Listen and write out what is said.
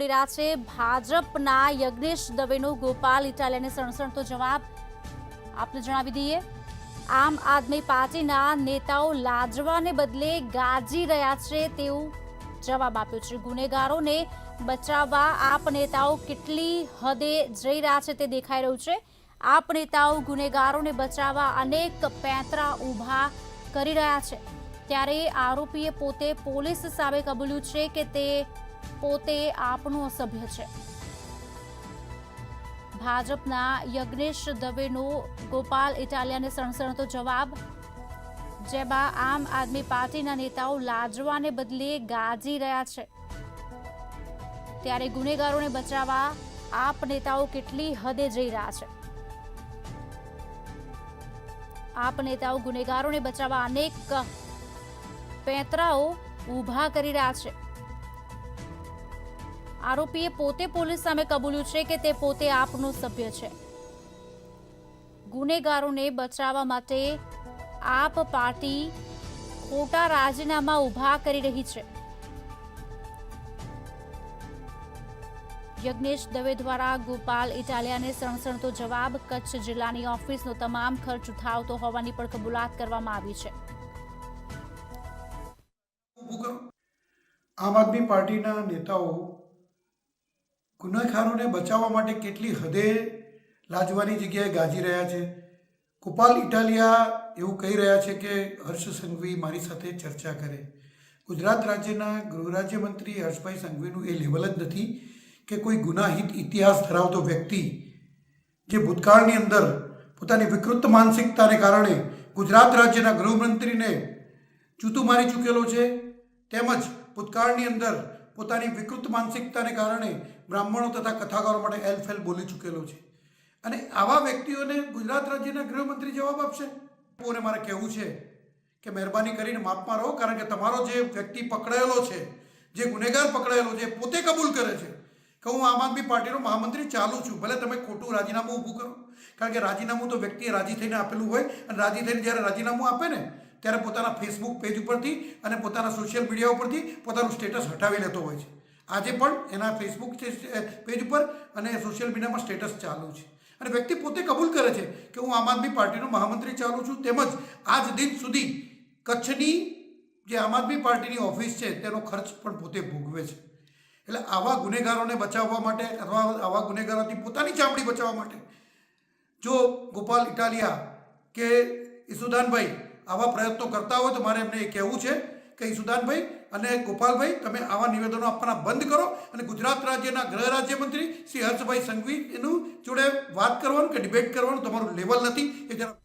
પડી રહ્યા છે. ભાજપના યજ્ઞેશ દવેનો ગોપાલ ઇટાલિયાને સણસણતો જવાબ આપને જણાવી દઈએ. આમ આદમી પાર્ટીના નેતાઓ લાજવાને બદલે ગાજી રહ્યા છે તેવું જવાબ આપ્યો છે. ગુનેગારોને બચાવવા આપ નેતાઓ કેટલી હદે જઈ રહ્યા છે તે દેખાઈ રહ્યું છે. આપ નેતાઓ ગુનેગારોને બચાવવા અનેક પેંતરા ઊભા કરી રહ્યા છે. ત્યારે આરોપીએ પોતે પોલીસ સામે કબૂલ્યું છે કે તે પોતે આપનો સભ્ય છે. ભાજપના યજ્ઞેશ દવેનો ગોપાલ ઇટાલિયાને સણસણતો જવાબ, જેમાં આમ આદમી પાર્ટીના નેતાઓ લાજવાને બદલે ગાજી રહ્યા છે. ત્યારે ગુનેગારોને બચાવવા આપ નેતાઓ કેટલી હદે જઈ રહ્યા છે. આપ નેતાઓ ગુનેગારોને બચાવવા અનેક પેંતરાઓ ઊભા કરી રહ્યા છે. આરોપીએ પોતે પોલીસ સામે કબૂલ્યું છે કે તે પોતે આપનો સભ્ય છે. ગુનેગારોને બચાવવા માટે આપ પાર્ટી ખોટા રાજીનામા ઊભા કરી રહી છે. યજ્ઞેશ દવે દ્વારા ગોપાલ ઇટાલિયાને સણસણતો જવાબ, કચ્છ જિલ્લાની ઓફિસનો તમામ ખર્ચ ઉઠાવતો હોવાની પણ કબૂલાત કરવામાં આવી છે. આમ આદમી પાર્ટીના નેતાઓ ગુનેખારોને બચાવવા માટે કેટલી હદે લાજવાની જગ્યાએ ગાજી રહ્યા છે? ગોપાલ ઇટાલિયા એવું કહી રહ્યા છે કે હર્ષ સંઘવી મારી સાથે ચર્ચા કરે. ગુજરાત રાજ્યના ગૃહ રાજ્યમંત્રી હર્ષભાઈ સંઘવીનું એ લેવલ જ નથી કે કોઈ ગુનાહિત ઇતિહાસ ધરાવતો વ્યક્તિ જે ભૂતકાળની અંદર પોતાની વિકૃત માનસિકતાને કારણે ગુજરાત રાજ્યના ગૃહમંત્રીને જૂતું મારી ચૂકેલો છે, તેમજ ભૂતકાળની અંદર પોતાની વિકૃત માનસિકતાને કારણે બ્રાહ્મણો તથા કથાકારો માટે એલફેલ બોલી ચૂકેલો છે. અને આવા વ્યક્તિઓને ગુજરાત રાજ્યના ગૃહમંત્રી જવાબ આપશે. અને મારે કહેવું છે કે મહેરબાની કરીને માપમાં રહો, કારણ કે તમારો જે વ્યક્તિ પકડાયેલો છે, જે ગુનેગાર પકડાયેલો છે પોતે કબૂલ કરે છે કે હું આમ આદમી પાર્ટીનો મહામંત્રી ચાલુ છું. ભલે તમે ખોટું રાજીનામું ઊભું કરો. કારણ કે રાજીનામું તો વ્યક્તિએ રાજી થઈને આપેલું હોય અને રાજી થઈને જ્યારે રાજીનામું આપે ને, ત્યારે પોતાના ફેસબુક પેજ ઉપરથી અને પોતાના સોશિયલ મીડિયા ઉપરથી પોતાનું સ્ટેટસ હટાવી લેતો હોય છે. આજે પણ એના ફેસબુક પેજ ઉપર અને સોશિયલ મીડિયામાં સ્ટેટસ ચાલુ છે. અને વ્યક્તિ પોતે કબૂલ કરે છે કે હું આમ આદમી પાર્ટીનો મહામંત્રી ચાલુ છું, તેમજ આજ દિન સુધી કચ્છની જે આમ આદમી પાર્ટીની ઓફિસ છે, તેનો ખર્ચ પણ પોતે ભોગવે છે. એટલે આવા ગુનેગારોને બચાવવા માટે અથવા આવા ગુનેગારોથી પોતાની ચામડી બચાવવા માટે જો ગોપાલ ઇટાલિયા કે ઈસુદાનભાઈ આવા પ્રયત્નો કરતા હોય તો મારે એમને એ કહેવું છે કે ઈસુદાનભાઈ અને ગોપાલભાઈ, તમે આવા નિવેદનો આપવાના બંધ કરો અને ગુજરાત રાજ્યના ગૃહ રાજ્યમંત્રી શ્રી હર્ષભાઈ સંઘવી એનું જોડે વાત કરવાનું કે ડિબેટ કરવાનું તમારું લેવલ નથી. એ જરા